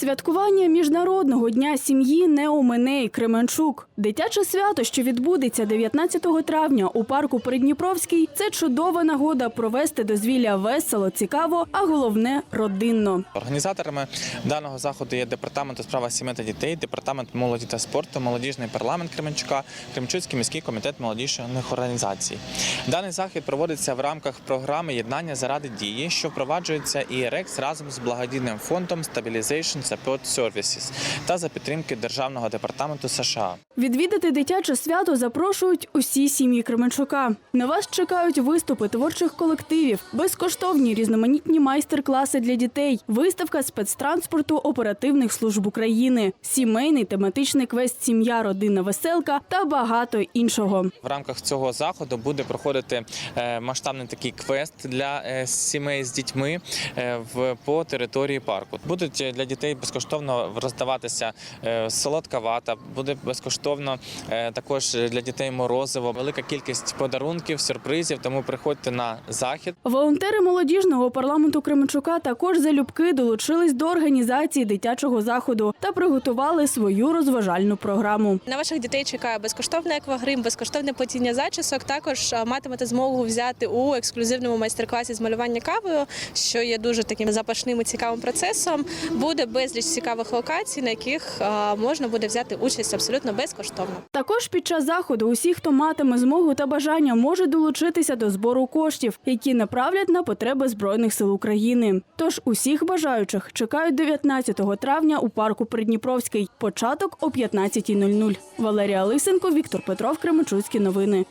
Святкування міжнародного дня сім'ї не омине й Кременчук. Дитяче свято, що відбудеться 19 травня у парку Придніпровський, це чудова нагода провести дозвілля весело, цікаво, а головне родинно. Організаторами даного заходу є департамент у справах сімей та дітей, департамент молоді та спорту, молодіжний парламент Кременчука, Кременчуцький міський комітет молодіжних організацій. Даний захід проводиться в рамках програми єднання заради дії, що впроваджується і РЕКС разом з благодійним фондом Stabilization Support Services та за підтримки Державного департаменту США. Відвідати дитяче свято запрошують усі сім'ї Кременчука. На вас чекають виступи творчих колективів, безкоштовні різноманітні майстер-класи для дітей, виставка спецтранспорту оперативних служб України, сімейний тематичний квест Сім'я, родина, веселка та багато іншого. В рамках цього заходу буде проходити е, масштабний такий квест для е, сімей з дітьми е, по території парку. Будуть для дітей безкоштовно роздаватися е, солодка вата, буде безкоштовно е, також для дітей морозиво, велика кількість подарунків, сюрпризів. Тому приходьте на захід. Волонтери молодіжного парламенту Кременчука також залюбки долучились до організації дитячого заходу та приготували свою розважальну програму. На ваших дітей чекає безкоштовний аквагрим, безкоштовне плетіння зачісок. Також матимете змогу взяти у ексклюзивному майстер-класі з малювання кавою, що є дуже таким запашним і цікавим процесом. Буде безліч цікавих локацій, на яких можна буде взяти участь абсолютно безкоштовно. Також під час заходу усі, хто матиме змогу та бажання, може долучитися до збору коштів, які направлять на потреби збройних сил України. Тож усіх бажаючих чекають 19 травня у парку Придніпровський. Початок о 15.00. Валерія Лисенко, Віктор Петров, Кременчуцькі новини.